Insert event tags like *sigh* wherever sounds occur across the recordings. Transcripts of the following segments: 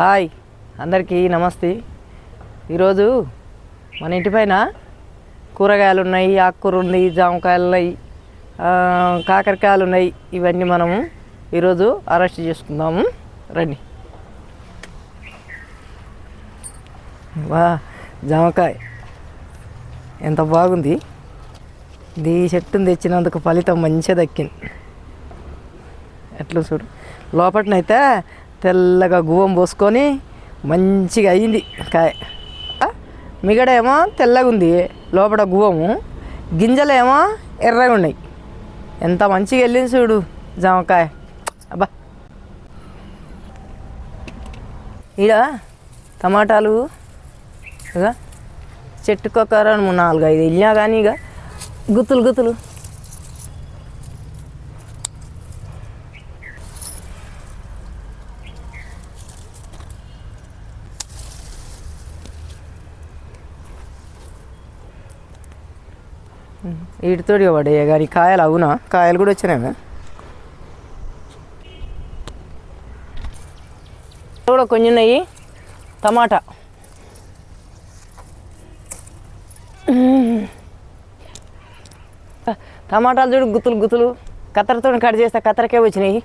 Hi అందరికీ నమస్తే. ఈరోజు మన ఇంటి పైన కూరగాయలు ఉన్నాయి ఆకుకూర ఉంది జామకాయలు ఉన్నాయి కాకరకాయలు ఉన్నాయి ఇవన్నీ మనము ఈరోజు అరెస్ట్ చేసుకుందాము రండి. వా జామకాయ. ఎంత బాగుంది. ఇది చెట్టును తెచ్చినందుకు ఫలితం మంచిగా దక్కింది. ఎట్లా చూడు. లోపటనైతే తెల్లగా గువ్వం పోసుకొని మంచిగా అయింది కాయ. మిగడేమో తెల్లగా ఉంది లోపల గువ్వము. గింజలేమో ఎర్రగా ఉన్నాయి. ఎంత మంచిగా వెళ్ళింది చూడు జామకాయ. అబ్బా. ఇక టమాటాలు ఇక చెట్టుకొక రెండు నాలుగు ఐదు వెళ్ళినా కానీ ఇక గుత్తులు గుత్తులు. వీటితోటి పడే కానీ కాయలు అవునా? కాయలు కూడా వచ్చినాయి కూడా కొన్ని ఉన్నాయి. టమాటా. టమాటాలు చూడు గుత్తులు గుత్తులు. కత్తెరతో కట్ చేస్తే కత్తెరకే వచ్చినాయి.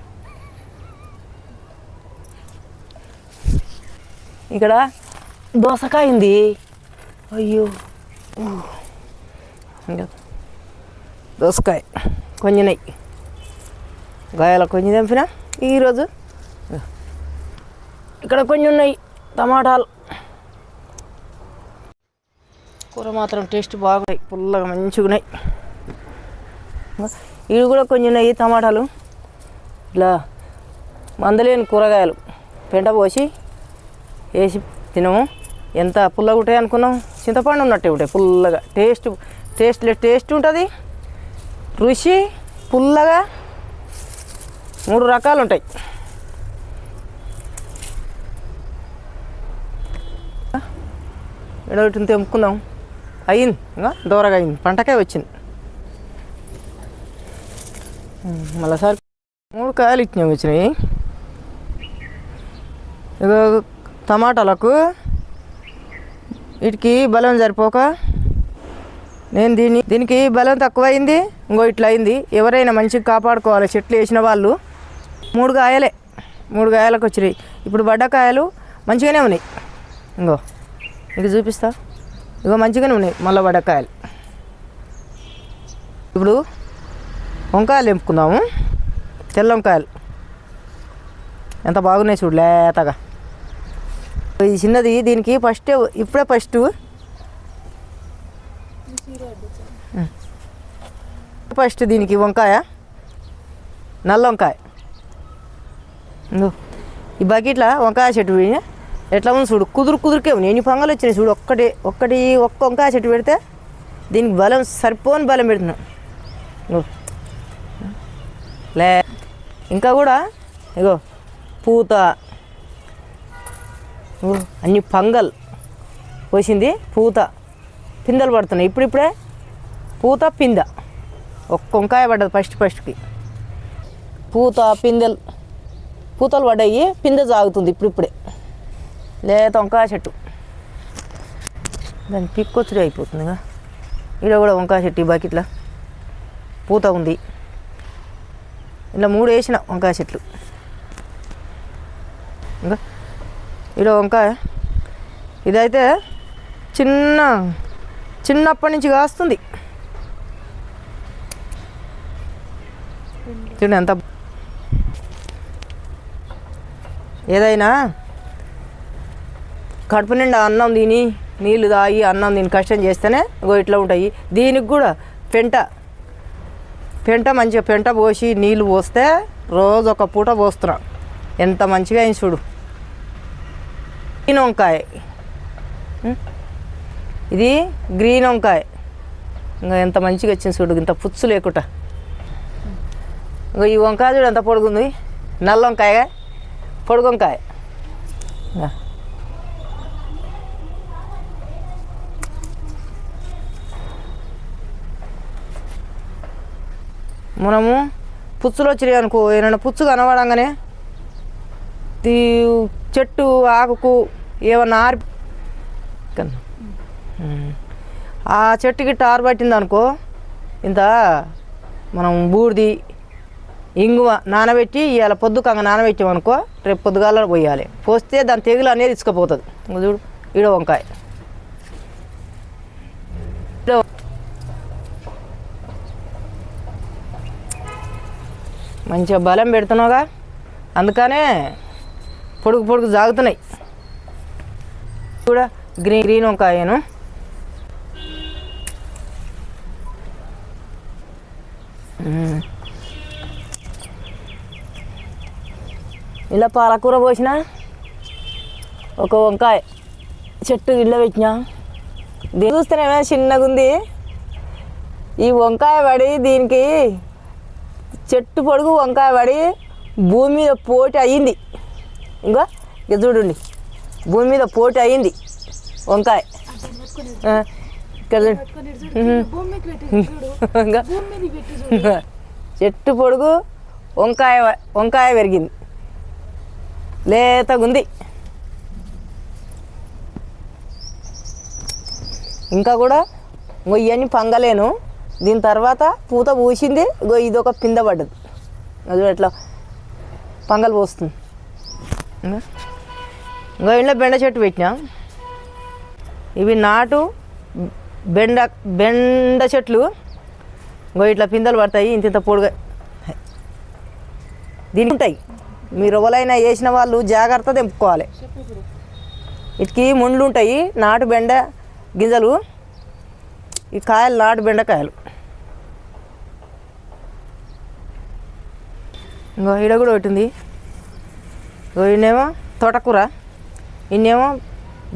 ఇక్కడ దోసకాయ ఉంది. అయ్యో. ఇంకా దోసకాయ. కొంచెనై గాయాల కొంచెం తెంపిన ఈరోజు ఇక్కడ కొన్ని ఉన్నాయి. టమాటాలు. కూర మాత్రం టేస్ట్ బాగున్నాయి. పుల్లగా మంచిగా ఉన్నాయి. ఇవి కూడా కొన్ని ఉన్నాయి. టమాటాలు. ఇట్లా మందలేని కూరగాయలు. పెంట పోసి వేసి తినము. ఎంత పుల్లగా ఉంటాయి అనుకున్నాం. చింతపండు ఉన్నట్టే ఉంటాయి. పుల్లగా. టేస్ట్ టేస్ట్ టేస్ట్ ఉంటుంది. రుచి పుల్లగా మూడు రకాలు ఉంటాయి. ఎడవటిని తెంపుకుందాం అయింది ఇంకా దూరగా అయింది పంటకే వచ్చింది. మళ్ళీసారి మూడు కాయలు ఇచ్చినాయి వచ్చినాయి. ఇక టమాటాలకు వీటికి బలం సరిపోక నేను దీన్ని దీనికి బలం తక్కువైంది ఇంకో ఇట్లా అయింది ఎవరైనా మంచిగా కాపాడుకోవాలి. చెట్లు వేసిన వాళ్ళు మూడు కాయలే మూడు కాయలకు వచ్చినాయి. ఇప్పుడు పడ్డ కాయలు మంచిగానే ఉన్నాయి. ఇంకో మీకు చూపిస్తా. ఇగో మంచిగానే ఉన్నాయి మళ్ళీ వడకాయలు కాయలు. ఇప్పుడు వంకాయలు ఎంపుకుందాము తెల్ల వంకాయలు ఎంత బాగున్నాయి చూడు లేతగా. ఇది చిన్నది దీనికి ఫస్ట్ ఇప్పుడే ఫస్ట్ ఫస్ట్ దీనికి వంకాయ? నల్ల వంకాయ. ఈ బకెట్ల వంకాయ చెట్టు ఎట్లా ఉంది చూడు కుదురు కుదురుకే ఉన్నాయి ఎన్ని పొంగలు వచ్చినాయి చూడు ఒక్కటి ఒక్కటి ఒక్క వంకాయ చెట్టు పెడితే దీనికి బలం సరిపోని బలం పెడుతున్నాం. లే ఇంకా కూడా ఇగో పూత. అన్ని పంగల్ పోసింది పూత. పిందలు పడుతున్నాయి. ఇప్పుడిప్పుడే పూత పింద. ఒక్క వంకాయ పడ్డది ఫస్ట్ ఫస్ట్కి. పూత పిందెలు పూతలు పడ్డాయి పిందె సాగుతుంది ఇప్పుడిప్పుడే. లేత వంకాయ చెట్టు. దాని పిక్కొచ్చుడే అయిపోతుందిగా ఇక్కడ కూడా వంకాయ చెట్టు ఈ బకెట్లో. పూత ఉంది. ఇలా మూడు వేసిన వంకాయ చెట్లు. ఇంకా ఇక్కడ వంకాయ. ఇదైతే చిన్న చిన్నప్పటి నుంచి కాస్తుంది. చూడండి ఎంత ఏదైనా కడుపు నిండా అన్నం తిని నీళ్ళు తాగి అన్నం తిని కష్టం చేస్తేనే ఇగో ఇట్లా ఉంటాయి. దీనికి కూడా పెంట పెంట మంచిగా పెంట పోసి నీళ్ళు పోస్తే రోజు ఒక పూట పోస్తున్నా. ఎంత మంచిగా అయింది చూడు. గ్రీన్ వంకాయ ఇది గ్రీన్ వంకాయ ఇంకా ఎంత మంచిగా వచ్చింది చూడు ఇంత పుచ్చు లేకుండా ఇంకా ఈ వంకాయ చూడు ఎంత పొడుగుంది. నల్ల వంకాయ పొడుగు వంకాయ మనము పుచ్చులు వచ్చినాయి అనుకో ఏమైనా పుచ్చు కనబడంగానే తీ చెట్టు ఆకుకు ఏమన్నా ఆరి ఆ చెట్టుకి టార్ పట్టింది అనుకో ఇంత మనం బూడిది ఇంగువ నానబెట్టి ఇవాళ పొద్దుకంగా నానబెట్టామనుకో రేపు పొద్దుగాల పోయాలి. పోస్తే దాని తెగులు అనేది ఇసుకపోతుంది. చూడు ఈడ వంకాయ. మంచిగా బలం పెడుతున్నావుగా. అందుకనే పొడుగు పొడుగు జాగుతున్నాయి. కూడా గ్రీన్ గ్రీన్ వంకాయను. ఇలా పాలకూర పోసిన ఒక వంకాయ చెట్టు ఇళ్ళ పెట్టిన. దీన్ని చూస్తేనే చిన్నగా ఉంది. ఈ వంకాయ పడి దీనికి చెట్టు పొడుగు వంకాయ పడి భూమి మీద పోటీ అయ్యింది. ఇంకా చూడండి. భూమి మీద పోటీ అయ్యింది వంకాయ. చెట్టు పొడుగు వంకాయ వంకాయ పెరిగింది. లేతగుంది. ఉంది ఇంకా కూడా ఇవన్నీ పంగలేను. దీని తర్వాత పూత పూసింది ఇగో ఇది ఒక పింద పడ్డది. అది ఎట్లా? పంగలు పోస్తుంది. ఇంకో? ఇంట్లో బెండ చెట్టు పెట్టినా? ఇవి నాటు బెండ బెండ చెట్లు. ఇంకో ఇట్లా పిందెలు పడతాయి ఇంత ఇంత పొడుగా దీనికి ఉంటాయి. మీరు ఎవరైనా వేసిన వాళ్ళు జాగ్రత్త తెంపుకోవాలి. వీటికి ముండ్లు ఉంటాయి నాటు బెండ గింజలు ఈ కాయలు నాటు బెండకాయలు. ఇంకో ఈడ కూడా ఒకటి ఉంది. ఇంకో ఇన్నేమో తోటకూర ఇన్నేమో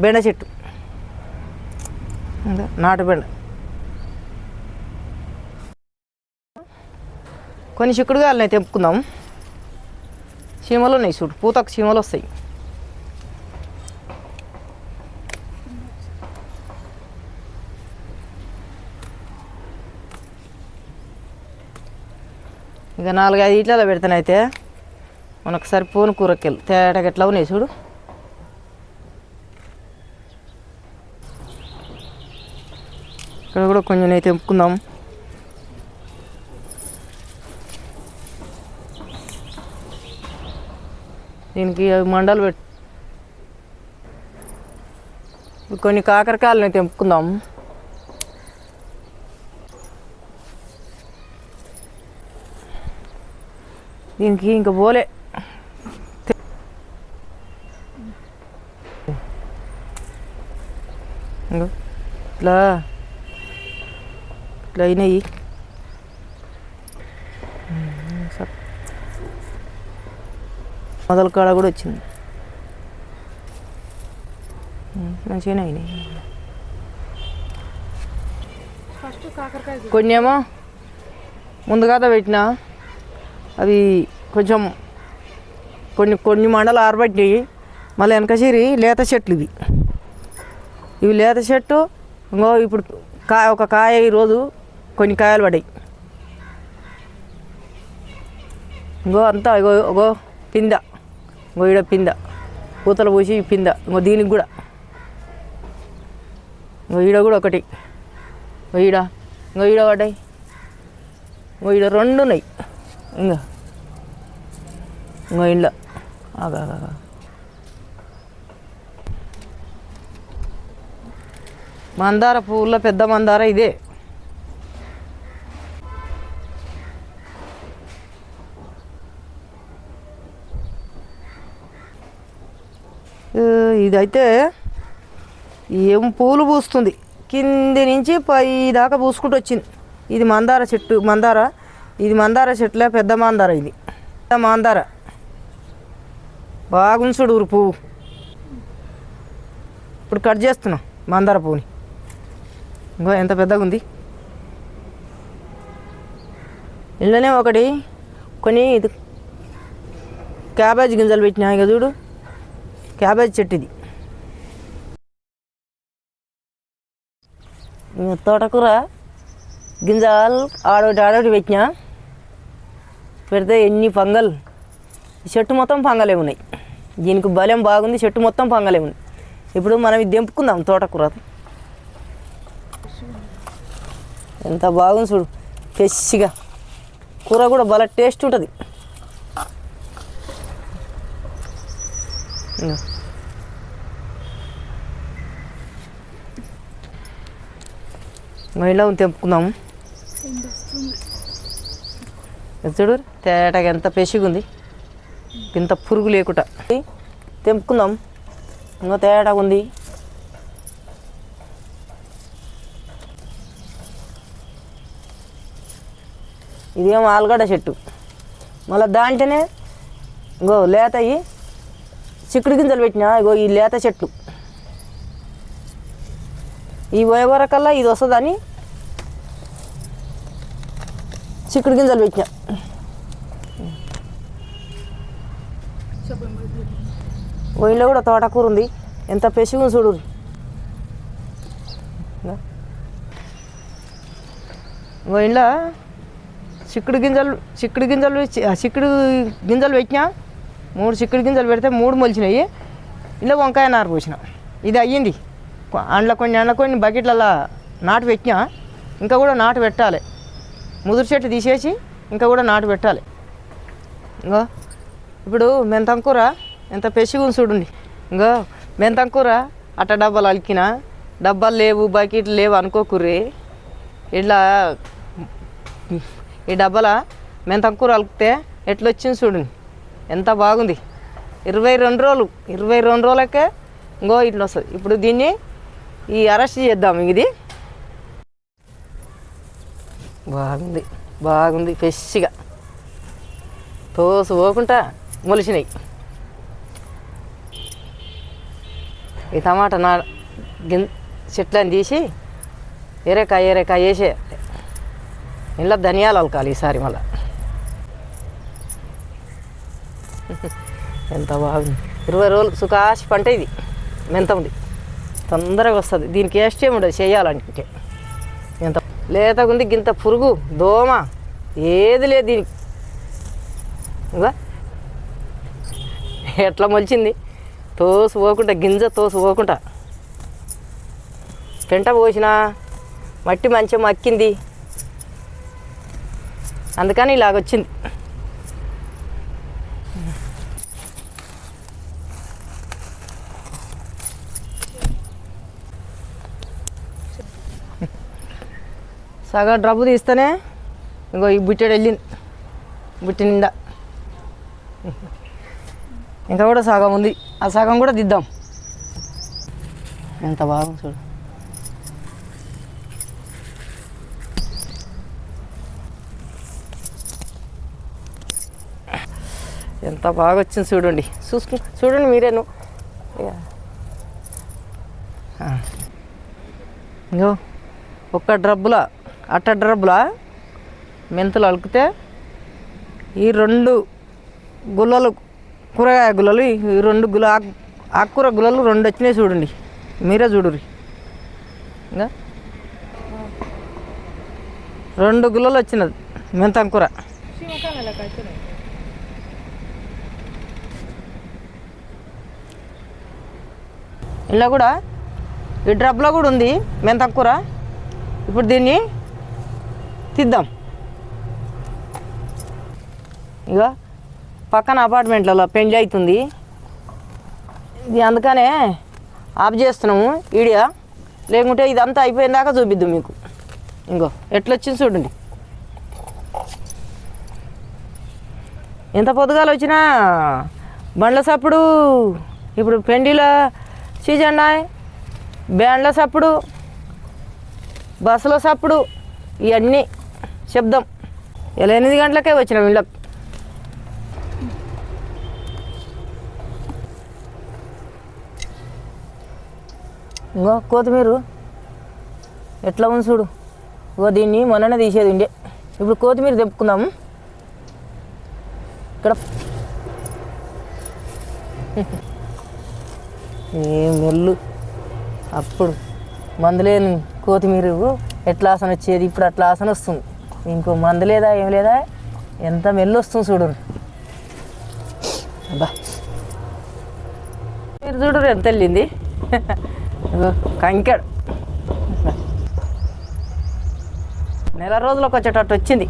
బెండ చెట్టు. నాటు బెండ. కొన్ని చిక్కుడుగాయలు తెంపుకుందాం. చీమలు ఉన్నాయి చూడు పూతకు చీమలు వస్తాయి ఇక నాలుగైదు ఇట్లలో పెడతానైతే. మనకు సరిపోను కూరకెళ్ళు తేటగా ఎట్లా ఉన్నాయి చూడు. ఇక్కడ కూడా కొంచెం అయితే తెంపుకుందాం దీనికి మండలు పెట్ కొన్ని కాకరకాయలని తెంపుకుందాం. దీనికి ఇంక పోలే ఇట్లా ఇట్లా అయినాయి. మొదల కాడ కూడా వచ్చింది. మంచిగానే అయినాయి. కొన్ని ఏమో ముందుగా పెట్టిన అవి కొంచెం కొన్ని కొన్ని మండలు ఆరబట్టి మళ్ళీ వెనకసిరి లేత చెట్లు ఇవి. ఇవి లేత చెట్టు ఇంకో ఇప్పుడు కాయ ఒక కాయ ఈరోజు కొన్ని కాయలు పడ్డాయి. ఇంకో అంతా ఇగో ఇగో పింద. ఇంకో ఈడ పింద. పూతలు పోసి పింద. ఇంకో దీనికి కూడా. ఇంకో ఈడ కూడా ఒకటి. ఇంకో ఈడ. ఇంకో ఈడ పడ్డాయి. ఇంకో ఈడ రెండు ఉన్నాయి. ఇంకా ఇంకో ఇంట్లో ఆగా మందార పువ్వుల్లో పెద్ద మందార ఇదే ఆ, ఇదైతే ఏం పూలు పూస్తుంది. కింది నుంచి పై దాకా పూసుకుంటూ వచ్చింది. ఇది మందార చెట్టు మందార. ఇది మందార చెట్లే పెద్ద మందార ఇది. పెద్ద మందార. బాగుంచుడు ఊరు పువ్వు. ఇప్పుడు కట్ చేస్తున్నాం మందార పువ్వుని. ఇంకో ఎంత పెద్దగా ఉంది. ఇంట్లోనే ఒకటి కొన్ని ఇది క్యాబేజ్ గింజలు పెట్టినా ఇక చూడు. క్యాబేజ్ చెట్టు ఇది. తోటకూర గింజలు ఆడోటి ఆడోటి పెట్టినా. పెడితే ఎన్ని ఫంగల్ చెట్టు మొత్తం పంగలే ఉన్నాయి. దీనికి బలం బాగుంది చెట్టు మొత్తం పంగలే ఉంది ఇప్పుడు మనం ఇది తెంపుకుందాం తోటకూర. ఎంత బాగుంది చూడు ఫ్రెష్గా. కూర కూడా భలే టేస్ట్ ఉంటుంది. మహిళ తెంపుకుందాము చూడు తేటగా ఎంత పెసిగుంది ఇంత పురుగు లేకుండా. తెంపుకుందాం ఇంకా తేటగా ఉంది. ఇదేం ఆలుగడ్డ చెట్టు. మళ్ళీ దాంట్లోనే ఇంకో లేతయి చిక్కుడు గింజలు పెట్టినా ఇగో ఈ లేత చెట్లు. ఈ వరకల్లా ఇది వస్తుందని చిక్కుడు గింజలు పెట్టినా. ఒయిలో కూడా తోటకూర ఉంది. ఎంత పెసిగు చూడు. ఒయిలో చిక్కుడు గింజలు చిక్కుడు గింజలు చిక్కుడు గింజలు పెట్టినా. మూడు చిక్కుడు గింజలు పెడితే మూడు మొలిచినాయి. ఇలా వంకాయ నారు పోసిన. ఇది అయ్యింది. అందులో కొన్ని అందులో కొన్ని బకెట్లలో నాటు పెట్టినా ఇంకా కూడా నాటు పెట్టాలి. ముదురు చెట్టు తీసేసి ఇంకా కూడా నాటు పెట్టాలి. ఇంకో ఇప్పుడు మెంతంకూర ఎంత పెసిగుని ఉంది చూడండి. ఇంకో మెంతంకూర అట్ట డబ్బాలు అలికిన డబ్బాలు లేవు బకెట్లు లేవు అనుకోకుర్రి. ఇట్లా ఈ డబ్బాల మెంతంకూర అలికితే ఎట్లా వచ్చింది చూడండి. ఎంత బాగుంది. ఇరవై రెండు రోజులు ఇరవై రెండు రోజులకే ఇంకో ఇట్లా వస్తుంది ఇప్పుడు దీన్ని ఈ అరెస్ట్ చేద్దాం ఇది. బాగుంది బాగుంది ఫ్రెష్గా. తోసు పోకుండా మొలిచినాయి. ఈ టమాటా నా గిన్ చెట్లని తీసి ఎరేకాయ ఎరేకాయ వేసే. ఇంట్లో ధనియాలు అలకాలి ఈసారి మళ్ళా. *laughs* ఎంత బాగుంది. ఇరవై రోజులు సుఖాసి పంట ఇది మెంత ఉంది. తొందరగా వస్తుంది. దీనికి వేస్ట్ ఉండదు చేయాలంటే. ఎంత లేతగా ఉంది గింత పురుగు దోమ ఏది లేదు దీనికి. ఇంకా ఎట్లా మొలిచింది? తోసు పోకుండా గింజ తోసు పోకుండా పెంట పోసినా మట్టి మంచిగా మక్కింది. అందుకని ఇలాగొచ్చింది. సగం డబ్బు తీస్తేనే ఇంకో ఈ బుట్టెడు వెళ్ళింది. బుట్టి నిండా. ఇంకా కూడా సగం ఉంది. ఆ సగం కూడా దిద్దాం. ఎంత బాగుంది చూడు. ఎంత బాగా వచ్చింది చూడండి. చూసుకు చూడండి మీరేను ఇంకో ఒక్క డ్రబ్బులా. అట్ట డ్రబ్బులా మెంతులు అలుకుతే ఈ రెండు గుల్లలు కూరగాయ గుల్లలు ఈ రెండు గుల ఆకుకూర గుల్లలు రెండు వచ్చినాయి చూడండి. మీరే చూడురి ఇంకా? రెండు గుల్లలు వచ్చినది మెంతం కూర. ఇలా కూడా ఈ డ్రబ్లో కూడా ఉంది మెంతం కూర. ఇప్పుడు దీన్ని తీద్దాం. ఇక పక్కన అపార్ట్మెంట్లలో పెండ్లి అవుతుంది ఇది అందుకనే ఆఫ్ చేస్తున్నాము ఈడియా. లేకుంటే ఇదంతా అయిపోయిన దాకా చూపిద్దాం మీకు. ఇంకో ఎట్లా వచ్చింది చూడండి. ఎంత పొద్దుగాలు వచ్చినా బండ్ల సప్పుడు ఇప్పుడు పెండిల సీజన్ బ్యాండ్ల సప్పుడు బస్సుల సప్పుడు ఇవన్నీ శబ్దం. ఇలా ఎనిమిది గంటలకే వచ్చినాం ఇళ్ళకి ఇంకో కొత్తిమీర. ఎట్లా ఉంది చూడు. ఇంకో దీన్ని మొన్ననే తీసేది ఉండే. ఇప్పుడు కొత్తిమీర తెప్పుకుందాము ఇక్కడ. ఏ మెల్లు అప్పుడు మందులేని కొత్తిమీర. ఎట్లా ఆసన వచ్చేది ఇప్పుడు అట్లా ఆసన వస్తుంది ఇంకో మందు లేదా ఏం లేదా? ఎంత మెల్లు వస్తుంది చూడు అబ్బా. మీరు చూడు ఎంత వెళ్ళింది? కంకెడు. నెల రోజులకు వచ్చేటట్టు వచ్చింది.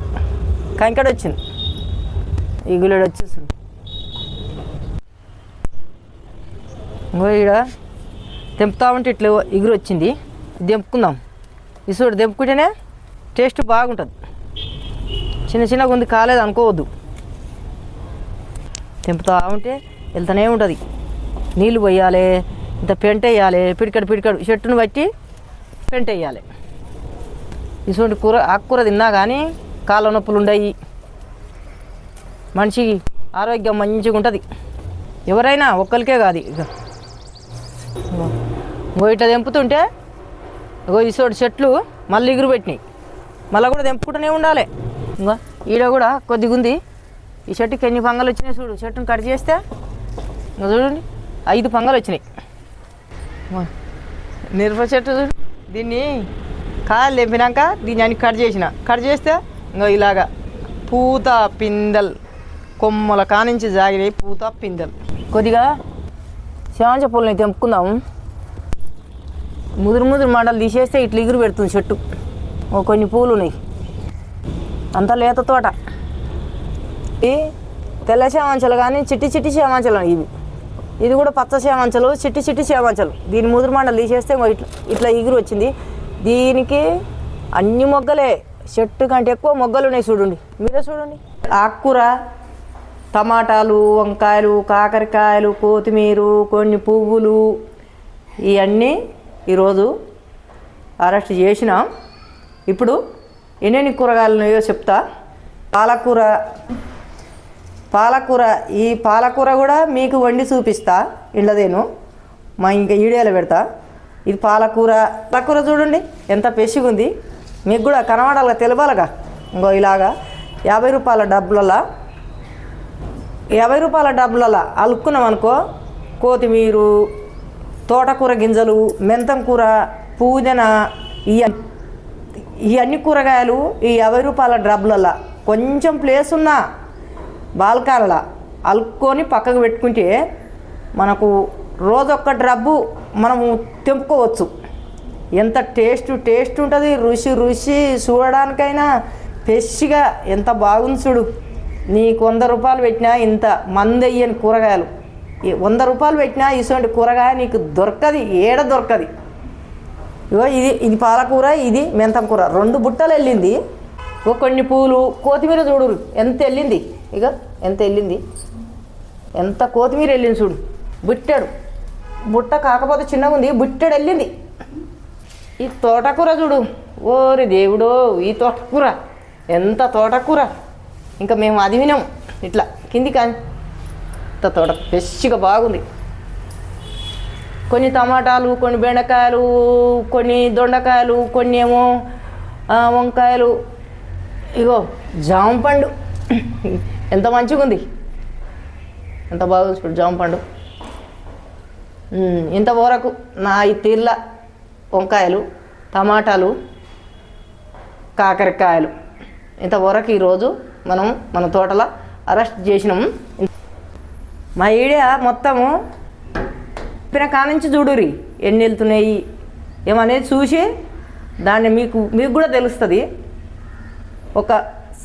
కంకెడు వచ్చింది. ఇగులేడు వచ్చేసి ఇంకో ఈడ తెంపుతా ఉంటే ఇట్లా ఎగురు వచ్చింది దింపుకుందాం ఇసుడు తెంపుకుంటేనే టేస్ట్ బాగుంటుంది. చిన్న చిన్నగా ఉంది కాలేదు అనుకోవద్దు. తెంపుతా ఉంటే వెళ్తూనే ఉంటుంది. నీళ్ళు పోయాలి ఇంత పెంట వేయాలి పిడికడు పిడికడు చెట్టును బట్టి పెంట వేయాలి. ఇటువంటి కూర ఆకుకూర తిన్నా కానీ కాళ్ళ నొప్పులు ఉండయి. మనిషికి ఆరోగ్యం మంచిగా ఉంటుంది. ఎవరైనా ఒక్కరికే కాదు ఇక. ఇంకో ఇట్లా తెంపుతుంటే ఇగో ఇసోటి చెట్లు మళ్ళీ ఎగురు పెట్టినాయి. మళ్ళీ కూడా తెంపుకుంటూనే ఉండాలి. ఇంకా ఈడ కూడా కొద్దిగా ఉంది. ఈ చెట్టుకి ఎన్ని పంగలు వచ్చినాయి చూడు. చెట్టుని కట్ చేస్తే ఇంకా చూడండి ఐదు పంగలు వచ్చినాయి. ఇగో మిరప చెట్టు చూడు. దీన్ని కాయలు తెంపినాక దీన్ని అన్ని కట్ చేసిన. కట్ చేస్తే ఇంకా ఇలాగా పూత పిందెల్ కొమ్మల కానించి జాగినాయి పూత పిందెల్. కొద్దిగా శాంచ పూలని తెంపుకుందాం. ముదురు ముదురు మండలు తీసేస్తే ఇట్లా ఎగురు పెడుతుంది చెట్టు. ఓ కొన్ని పూలు ఉన్నాయి. అంత లేత తోట. ఈ తెల్ల చేమంచలు కానీ చిట్టి చిట్టి చేమంచలు ఇవి. ఇది కూడా పచ్చ చేమంచలు చిట్టి చిట్టి చేమంచలు. దీని ముదురు మండలు తీసేస్తే ఇట్లా ఇట్లా ఎగురు వచ్చింది. దీనికి అన్ని మొగ్గలే. చెట్టు కంటే ఎక్కువ మొగ్గలు ఉన్నాయి చూడండి. మీరే చూడండి. ఆకుకూర టమాటాలు వంకాయలు కాకరకాయలు కొత్తిమీర కొన్ని పువ్వులు ఇవన్నీ ఈరోజు అరెస్ట్ చేసినాం. ఇప్పుడు ఎన్నెన్ని కూరగాయలు ఉన్నాయో చెప్తా. పాలకూర పాలకూర ఈ పాలకూర కూడా మీకు వండి చూపిస్తా. ఇళ్ళదేను మా ఇంకా ఈడియాలో పెడతా. ఇది పాలకూర. పాలకూర చూడండి ఎంత పెసిగా ఉంది మీకు కూడా కనబడాలిగా తెలవాలగా. ఇంకో ఇలాగా యాభై రూపాయల డబ్బులలో యాభై రూపాయల డబ్బులలో అలుక్కున్నాం అనుకో కొత్తిమీర తోటకూర గింజలు మెంతం కూర పూదన ఇవన్నీ ఈ అన్ని కూరగాయలు ఈ యాభై రూపాయల డబ్బులలో కొంచెం ప్లేస్ ఉన్నా బాల్కాలలో అలుక్కొని పక్కకు పెట్టుకుంటే మనకు రోజొక్క డబ్బు మనము తెంపుకోవచ్చు. ఎంత టేస్ట్ టేస్ట్ ఉంటుంది రుచి రుచి చూడడానికైనా ఫ్రెష్గా ఎంత బాగుంది చూడు. నీకు వంద రూపాయలు పెట్టినా ఇంత మంది అయ్యని కూరగాయలు. వంద రూపాయలు పెట్టినా ఇటువంటి కూరగాయ నీకు దొరకది ఏడ దొరకది. ఇగో ఇది ఇది పాలకూర ఇది మెంతం కూర రెండు బుట్టలు వెళ్ళింది ఓ కొన్ని పూలు కొత్తిమీర చూడు ఎంత వెళ్ళింది ఇక ఎంత వెళ్ళింది ఎంత కొత్తిమీర వెళ్ళింది చూడు. బుట్టాడు. బుట్ట కాకపోతే చిన్నగా ఉంది. బుట్టాడు వెళ్ళింది ఈ తోటకూర చూడు. ఓరి దేవుడో ఈ తోటకూర. ఎంత తోటకూర. ఇంకా మేము అది వినాం ఇట్లా. కింది కానీ ఇంత తోట ఫ్రెష్గా బాగుంది. కొన్ని టమాటాలు కొన్ని బెండకాయలు కొన్ని దొండకాయలు కొన్ని ఏమో వంకాయలు. ఇగో జామ పండు ఎంత మంచిగా ఉంది ఎంత బాగుంది చూడు జామ పండు ఇంతవరకు నా ఈ తీర్ల వంకాయలు టమాటాలు కాకరకాయలు. ఇంతవరకు ఈరోజు మనం మన తోటలో అరెస్ట్ చేసినాము మా ఈడియా మొత్తము చెప్పిన కానించి చూడురి ఎన్ని వెళ్తున్నాయి? ఏమనేది చూసి దాన్ని మీకు మీకు కూడా తెలుస్తుంది. ఒక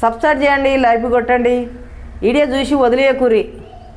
సబ్స్క్రైబ్ చేయండి లైక్ కొట్టండి. వీడియో చూసి వదిలేయకూరి